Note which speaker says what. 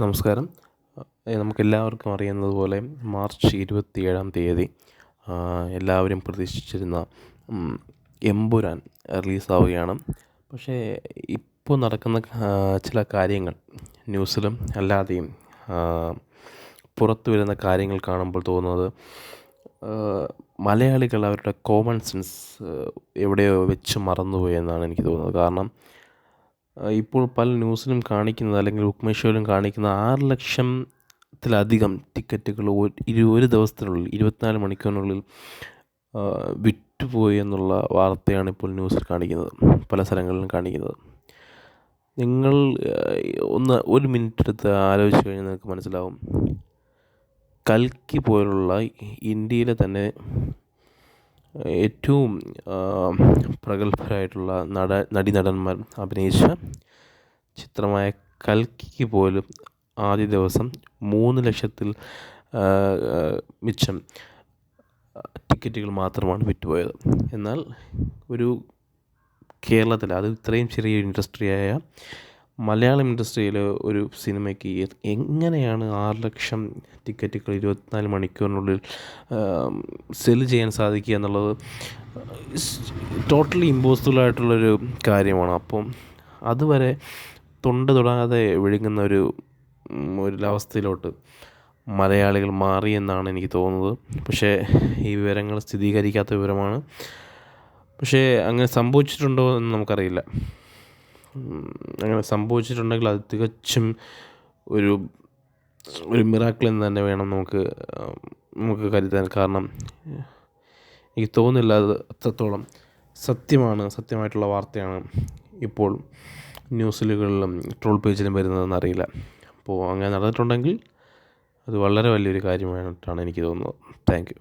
Speaker 1: നമസ്കാരം. നമുക്കെല്ലാവർക്കും അറിയുന്നത് പോലെ മാർച്ച് ഇരുപത്തി ഏഴാം തീയതി എല്ലാവരും പ്രതീക്ഷിച്ചിരുന്ന എമ്പുരാൻ റിലീസാവുകയാണ്. പക്ഷേ ഇപ്പോൾ നടക്കുന്ന ചില കാര്യങ്ങൾ ന്യൂസിലും അല്ലാതെയും പുറത്തു വരുന്ന കാര്യങ്ങൾ കാണുമ്പോൾ തോന്നുന്നത് മലയാളികൾ അവരുടെ കോമൺ സെൻസ് എവിടെയോ വെച്ച് മറന്നുപോയെന്നാണ് എന്നാണ് എനിക്ക് തോന്നുന്നത്. കാരണം ഇപ്പോൾ പല ന്യൂസിലും കാണിക്കുന്നത് അല്ലെങ്കിൽ ബുക്ക് മൈ ഷോയിലും കാണിക്കുന്ന ആറ് ലക്ഷത്തിലധികം ടിക്കറ്റുകൾ ഒരു ദിവസത്തിനുള്ളിൽ ഇരുപത്തിനാല് മണിക്കൂറിനുള്ളിൽ വിറ്റുപോയി എന്നുള്ള വാർത്തയാണ് ഇപ്പോൾ ന്യൂസിൽ കാണിക്കുന്നത്. പല സ്ഥലങ്ങളിലും കാണിക്കുന്നത്. നിങ്ങൾ ഒന്ന് ഒരു മിനിറ്റ് എടുത്ത് ആലോചിച്ച് കഴിഞ്ഞാൽ നിങ്ങൾക്ക് മനസ്സിലാവും. കൽക്കി പോലുള്ള ഇന്ത്യയിലെ തന്നെ ഏറ്റവും പ്രഗത്ഭരായിട്ടുള്ള നട നടീനടന്മാർ അഭിനയിച്ച ചിത്രമായ കൽക്കിക്ക് പോലും ആദ്യ ദിവസം മൂന്ന് ലക്ഷത്തിൽ മിച്ചം ടിക്കറ്റുകൾ മാത്രമാണ് വിറ്റുപോയത്. എന്നാൽ ഒരു കേരളത്തിൽ അത് ഇത്രയും ചെറിയ ഇൻഡസ്ട്രിയായ മലയാളം ഇൻഡസ്ട്രിയിൽ ഒരു സിനിമയ്ക്ക് എങ്ങനെയാണ് ആറ് ലക്ഷം ടിക്കറ്റുകൾ ഇരുപത്തിനാല് മണിക്കൂറിനുള്ളിൽ സെൽ ചെയ്യാൻ സാധിക്കുക എന്നുള്ളത് ടോട്ടലി ഇമ്പോസിബിളായിട്ടുള്ളൊരു കാര്യമാണ്. അപ്പം അതുവരെ തൊണ്ട തൊടാതെ വിഴുങ്ങുന്ന ഒരു ഒരവസ്ഥയിലോട്ട് മലയാളികൾ മാറി എന്നാണ് എനിക്ക് തോന്നുന്നത്. പക്ഷേ ഈ വിവരങ്ങൾ സ്ഥിരീകരിക്കാത്ത വിവരമാണ്. പക്ഷേ അങ്ങനെ സംഭവിച്ചിട്ടുണ്ടോ എന്ന് നമുക്കറിയില്ല. അങ്ങനെ സംഭവിച്ചിട്ടുണ്ടെങ്കിൽ അത് തികച്ചും ഒരു ഒരു മിറാക്കിൾ എന്ന് തന്നെ വേണം നമുക്ക് നമുക്ക് കരുതാൻ. കാരണം എനിക്ക് തോന്നുന്നില്ല അത് അത്രത്തോളം സത്യമാണ് സത്യമായിട്ടുള്ള വാർത്തയാണ് ഇപ്പോൾ ന്യൂസിലുകളിലും ട്രോൾ പേജിലും വരുന്നതെന്ന് അറിയില്ല. അപ്പോൾ അങ്ങനെ നടന്നിട്ടുണ്ടെങ്കിൽ അത് വളരെ വലിയൊരു കാര്യമായിട്ടാണ് എനിക്ക് തോന്നുന്നത്. താങ്ക്